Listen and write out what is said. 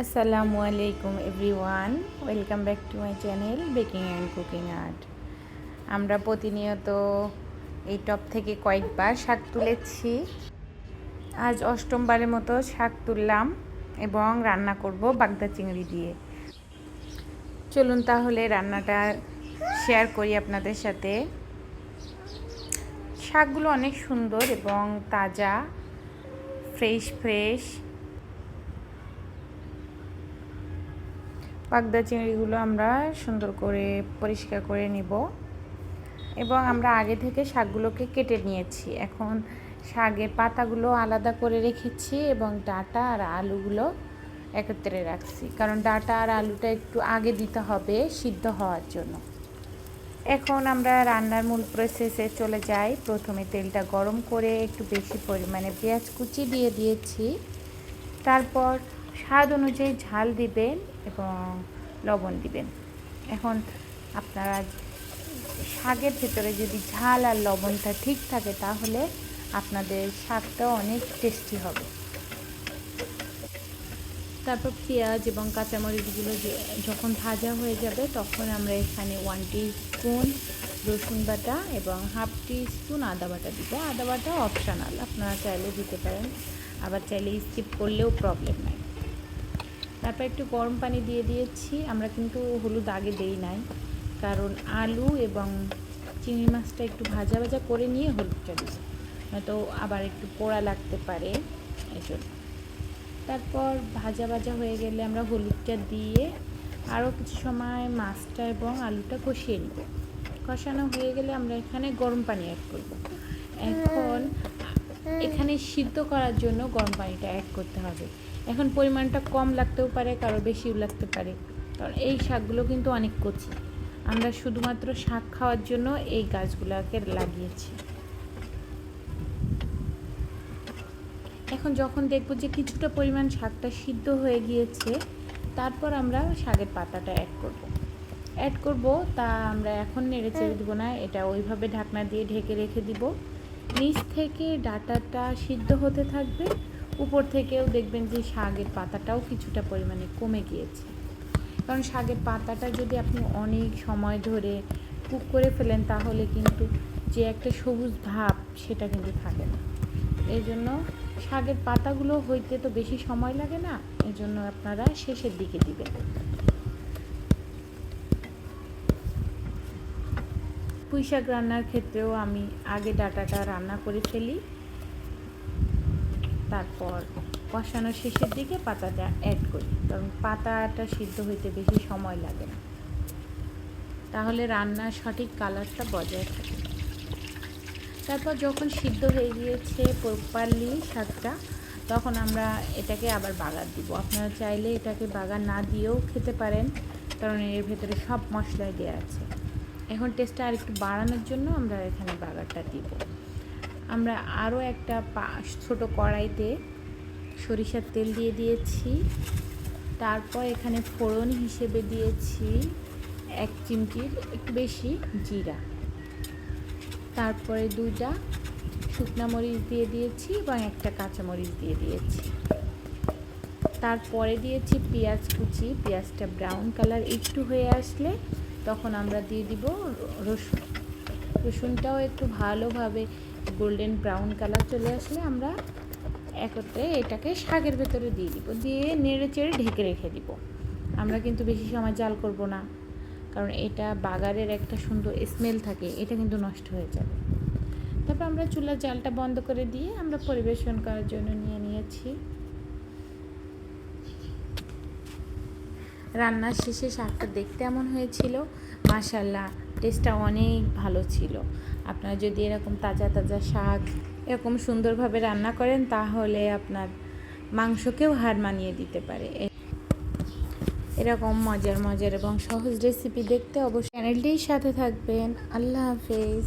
আসসালামু আলাইকুম everyone welcome back to my channel baking and cooking art আমরা প্রতিনিয়ত এই টপ থেকে কয়েকবার শাক তুলেছি। আজ অষ্টমবারের মতো শাক তুললাম এবং রান্না করব বাগদা চিংড়ি দিয়ে। চলুন তাহলে রান্নাটা শেয়ার করি আপনাদের সাথে। শাকগুলো অনেক সুন্দর এবং তাজা ফ্রেশ ফ্রেশ পাগদা চিংড়িগুলো আমরা সুন্দর করে পরিষ্কার করে নিব। এবং আমরা আগে থেকে শাকগুলোকে কেটে নিয়েছি। এখন শাকের পাতাগুলো আলাদা করে রেখেছি এবং ডাটা আর আলুগুলো একত্রে রাখছি। কারণ ডাটা আর আলুটা একটু আগে দিতে হবে সিদ্ধ হওয়ার জন্য। এখন আমরা রান্নার মূল প্রসেসে চলে যাই। প্রথমে তেলটা গরম করে একটু বেশি পরিমাণে পেঁয়াজ কুচি দিয়ে দিয়েছি। তারপর স্বাদ অনুযায়ী ঝাল দিবেন এবং লবণ দিবেন। এখন আপনারা শাকের ভেতরে যদি ঝাল আর লবণটা ঠিক থাকে তাহলে আপনাদের শাকটা অনেক টেস্টি হবে। তারপর পেঁয়াজ এবং কাঁচামরিচগুলো যখন ভাজা হয়ে যাবে তখন আমরা এখানে ওয়ান স্পুন রসুন বাটা এবং হাফ স্পুন আদা বাটা দিব। আদা বাটা অপশানাল আপনারা চাইলে দিতে পারেন। আবার চাইলে স্কিপ করলেও প্রবলেম নাই। তারপর একটু গরম পানি দিয়ে দিয়েছি। আমরা কিন্তু হলুদ আগে দেই নাই। কারণ আলু এবং চিংড়ি মাছটা একটু ভাজা ভাজা করে নিয়ে হলুদটা দিই। নয়তো আবার একটু পোড়া লাগতে পারে এই জন্য তারপর ভাজা ভাজা হয়ে গেলে আমরা হলুদটা দিয়ে আরও কিছু সময় মাছটা এবং আলুটা কষিয়ে নিব। কষানো হয়ে গেলে আমরা এখানে গরম পানি অ্যাড করব। এখন এখানে সিদ্ধ করার জন্য গরম পানিটা অ্যাড করতে হবে। এখন পরিমাণটা কম লাগতেও পারে কারও বেশিও লাগতে পারে। কারণ এই শাকগুলো কিন্তু অনেক কচি। আমরা শুধুমাত্র শাক খাওয়ার জন্য এই গাছগুলোকে লাগিয়েছি। এখন যখন দেখব যে কিছুটা পরিমাণ শাকটা সিদ্ধ হয়ে গিয়েছে তারপর আমরা শাকের পাতাটা অ্যাড করব। অ্যাড করব তা আমরা এখন নেড়ে চেড়ে দেবো না এটা ওইভাবে ঢাকনা দিয়ে ঢেকে রেখে দিব। নিচ থেকে ডাটাটা সিদ্ধ হতে থাকবে। উপর থেকেও দেখবেন যে শাকের পাতাটাও কিছুটা পরিমাণে কমে গিয়েছে। কারণ শাকের পাতাটা যদি আপনি অনেক সময় ধরে কুক করে ফেলেন, তাহলে কিন্তু যে একটা সবুজ ভাব সেটা কিন্তু থাকে না। এই জন্য শাকের পাতাগুলো হইতে তো বেশি সময় লাগে না এজন্য আপনারা শেষের দিকে দিবেন। পুঁই শাক রান্নার ক্ষেত্রেও আমি আগে ডাটাটা রান্না করে ফেলি। তারপর কষানোর শেষের দিকে পাতাটা অ্যাড করি, কারণ পাতাটা সিদ্ধ হইতে বেশি সময় লাগে না। তাহলে রান্নার সঠিক কালারটা বজায় থাকে। তারপর যখন সিদ্ধ হয়ে গিয়েছে প্রপারলি শাকটা, তখন আমরা এটাকে আবার বাগার দিব। আপনারা চাইলে এটাকে বাগার না দিয়েও খেতে পারেন, কারণ এর ভেতরে সব মশলাই দেওয়া আছে। এখন টেস্টটা আর একটু বাড়ানোর জন্য আমরা এখানে বাগারটা দিব। আমরা আরও একটা ছোট কড়াইতে সরিষার তেল দিয়ে দিয়েছি। তারপর এখানে ফোড়ন হিসেবে দিয়েছি এক চিমটির একটু বেশি জিরা। তারপরে দুইটা শুকনা মরিচ দিয়ে দিয়েছি এবং একটা কাঁচা মরিচ দিয়ে দিয়েছি। তারপরে দিয়েছি পেঁয়াজ কুচি। পেঁয়াজটা ব্রাউন কালার একটু হয়ে আসলে তখন আমরা দিয়ে দিব রসুন। রসুনটাও একটু ভালোভাবে গোল্ডেন ব্রাউন কালার চলে আসলে আমরা একত্রে এটাকে শাকের ভেতরে দিয়ে দিব। দিয়ে নেড়ে চেড়ে ঢেকে রেখে দিব। আমরা কিন্তু বেশি সময় জাল করব না, কারণ এটা বাগারের একটা সুন্দর স্মেল থাকে, এটা কিন্তু নষ্ট হয়ে যাবে। তারপর আমরা চুলার জালটা বন্ধ করে দিয়ে আমরা পরিবেশন করার জন্য নিয়ে নিয়েছি। রান্নার শেষে শাকটা দেখতে এমন হয়েছিল মাশাল্লাহ টেস্টটা অনেক ভালো ছিল। আপনারা যদি এরকম তাজা তাজা শাক এরকম সুন্দরভাবে রান্না করেন, তাহলে আপনার মাংসকেও হার মানিয়ে দিতে পারে। এরকম মজার মজার এবং সহজ রেসিপি দেখতে অবশ্যই চ্যানেলটির সাথে থাকবেন। আল্লাহ হাফেজ।